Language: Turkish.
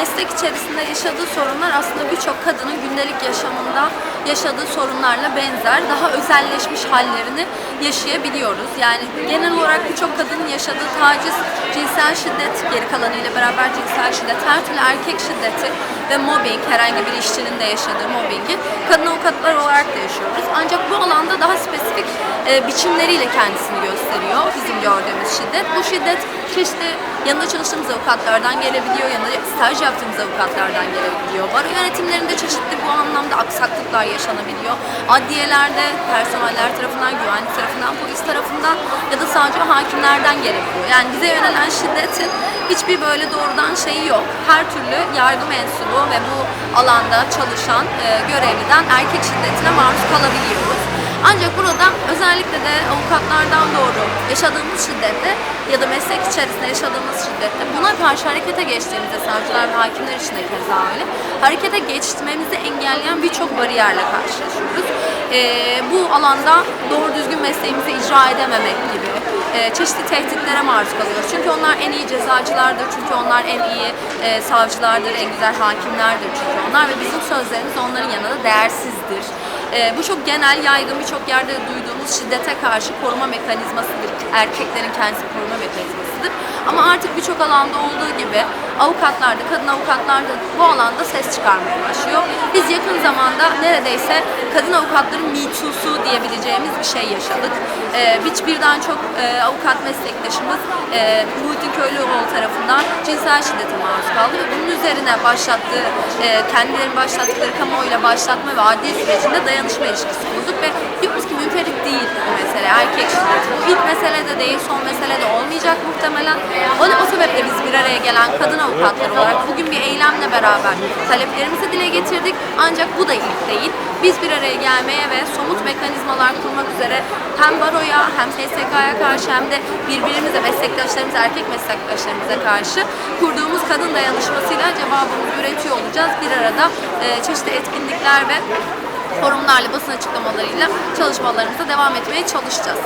meslek içerisinde yaşadığı sorunlar aslında birçok kadının gündelik yaşamında yaşadığı sorunlarla benzer, daha özelleşmiş hallerini yaşayabiliyoruz. Yani genel olarak birçok kadının yaşadığı taciz, cinsel şiddet, geri kalanıyla beraber cinsel şiddet, her türlü erkek şiddeti ve mobbing, herhangi bir işçinin de yaşadığı mobbingi kadın avukatlar olarak da yaşıyoruz. Ancak bu alanda daha spesifik e, biçimleriyle kendisini gösteriyor bizim gördüğümüz şiddet. Bu şiddet çeşitli yanında çalıştığımız avukatlardan gelebiliyor, yanında staj yaptığımız avukatlardan gelebiliyor. Baro yönetimlerinde çeşitli bu anlamda aksaklıklar yaşanabiliyor. Adliyelerde personeller tarafından, güvenlik tarafından, polis tarafından ya da sadece hakimlerden gelebiliyor. Yani bize yönelen şiddetin hiçbir böyle doğrudan şeyi yok. Her türlü yargı mensubu ve bu alanda çalışan e, görevliden erkek şiddetine maruz kalabiliyoruz. Ancak burada özellikle de avukatlardan doğru yaşadığımız şiddette ya da meslek içerisinde yaşadığımız şiddette buna karşı harekete geçtiğimizde savcılar ve hakimler için de keza öyle harekete geçmemizi engelleyen birçok bariyerle karşılaşıyoruz. Ee, bu alanda doğru düzgün mesleğimizi icra edememek gibi e, çeşitli tehditlere maruz kalıyoruz. Çünkü onlar en iyi cezacılardır, çünkü onlar en iyi e, savcılardır, en güzel hakimlerdir çünkü onlar ve bizim sözlerimiz onların yanında değersizdir. E, bu çok genel, yaygın birçok yerde duyduğumuz şiddete karşı koruma mekanizmasıdır. Erkeklerin kendisi koruma mekanizmasıdır. Ama artık birçok alanda olduğu gibi avukatlar da, kadın avukatlar da bu alanda ses çıkarmaya başlıyor. Biz yakın zamanda neredeyse kadın avukatların Me Too'su diyebileceğimiz bir şey yaşadık. E, hiç birden çok e, avukat meslektaşımız e, Muhittin Köylüoğlu tarafından cinsel şiddete maruz kaldı ve bunun üzerine başlattığı, e, kendilerinin başlattıkları kamuoyuyla başlatma ve adli sürecinde dayanışma ilişkisi kurduk ve diyoruz ki münferit değil bu mesele, erkek şiddeti. Bu ilk mesele de değil, son mesele de olmayacak muhtemelen. O, o sebeple biz bir araya gelen kadın avukatlar olarak bugün bir eylemle beraber taleplerimizi dile getirdik. Ancak bu da ilk değil. Biz bir araya gelmeye ve somut mekanizmalar kurmak üzere hem baroya hem SSK'ya karşı hem de birbirimize, meslektaşlarımıza, erkek meslektaşlarımıza karşı kurduğumuz kadın dayanışmasıyla cevabımızı üretiyor olacağız. Bir arada e, çeşitli etkinlikler ve forumlarla, basın açıklamalarıyla çalışmalarımıza devam etmeye çalışacağız.